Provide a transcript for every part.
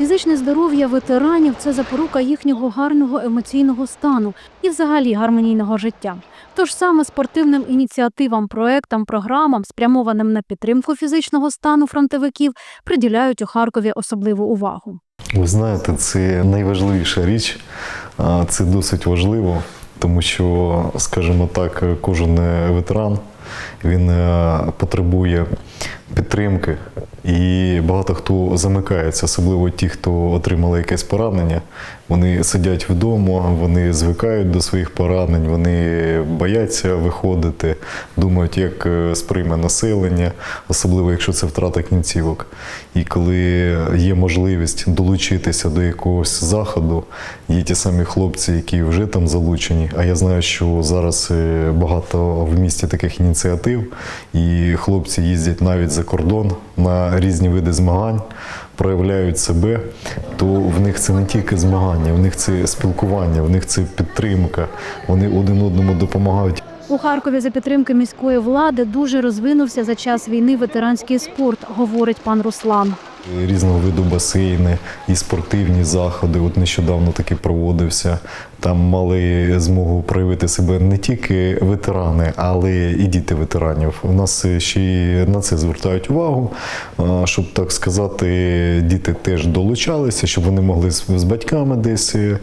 Фізичне здоров'я ветеранів це запорука їхнього гарного емоційного стану і взагалі гармонійного життя. Тож саме спортивним ініціативам, проектам, програмам, спрямованим на підтримку фізичного стану фронтовиків, приділяють у Харкові особливу увагу. Ви знаєте, це найважливіша річ. Це досить важливо, тому що, скажімо так, кожен ветеран він е, потребує підтримки. І багато хто замикається, особливо ті, хто отримали якесь поранення. Вони сидять вдома, вони звикають до своїх поранень, вони бояться виходити, думають, як е, сприйме населення, особливо якщо це втрата кінцівок. І коли є можливість долучитися до якогось заходу, є ті самі хлопці, які вже там залучені. А я знаю, що зараз е, багато в місті таких ініціатив, і хлопці їздять навіть за кордон на різні види змагань, проявляють себе, то в них це не тільки змагання, в них це спілкування, в них це підтримка. Вони один одному допомагають. У Харкові за підтримки міської влади дуже розвинувся за час війни ветеранський спорт, говорить пан Руслан. Різного виду басейни і спортивні заходи. От нещодавно таки проводився. Там мали змогу проявити себе не тільки ветерани, але і діти ветеранів. У нас ще й на це звертають увагу, щоб так сказати, діти теж долучалися, щоб вони могли з батьками десь е,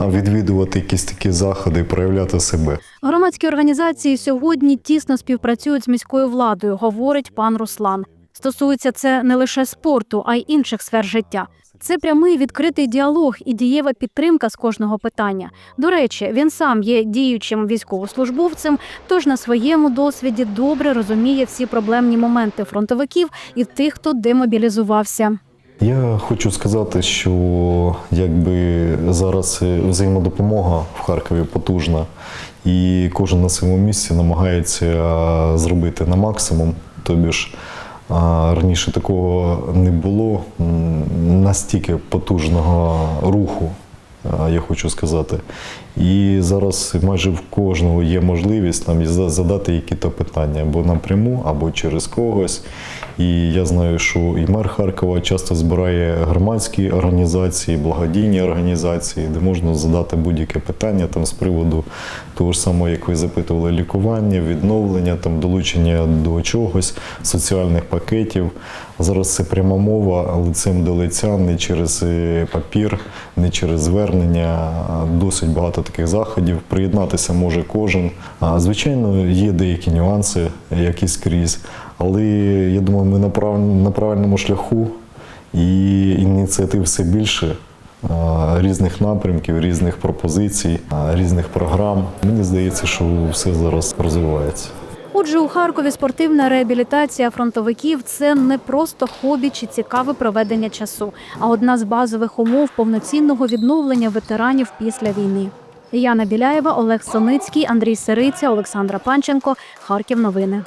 відвідувати якісь такі заходи, проявляти себе. Громадські організації сьогодні тісно співпрацюють з міською владою, говорить пан Руслан. Стосується це не лише спорту, а й інших сфер життя. Це прямий відкритий діалог і дієва підтримка з кожного питання. До речі, він сам є діючим військовослужбовцем, тож на своєму досвіді добре розуміє всі проблемні моменти фронтовиків і тих, хто демобілізувався. Я хочу сказати, що якби зараз взаємодопомога в Харкові потужна, і кожен на своєму місці намагається зробити на максимум. Тобі ж раніше такого не було настільки потужного руху, я хочу сказати. І зараз майже в кожного є можливість нам задати які-то питання або напряму, або через когось. І я знаю, що і мер Харкова часто збирає громадські організації, благодійні організації, де можна задати будь-яке питання там з приводу того ж самого, як ви запитували, лікування, відновлення, там долучення до чогось, соціальних пакетів. Зараз це пряма мова лицем до лиця, не через е, папір, не через звернення. Досить багато таких заходів. Приєднатися може кожен. Звичайно, є деякі нюанси, як і скрізь. Але я думаю, ми на правильному шляху і ініціатив все більше. Різних напрямків, різних пропозицій, різних програм. Мені здається, що все зараз розвивається. Отже, у Харкові спортивна реабілітація фронтовиків це не просто хобі чи цікаве проведення часу, а одна з базових умов повноцінного відновлення ветеранів після війни. Яна Біляєва, Олег Соницький, Андрій Сириця, Олександра Панченко. Харків. Новини.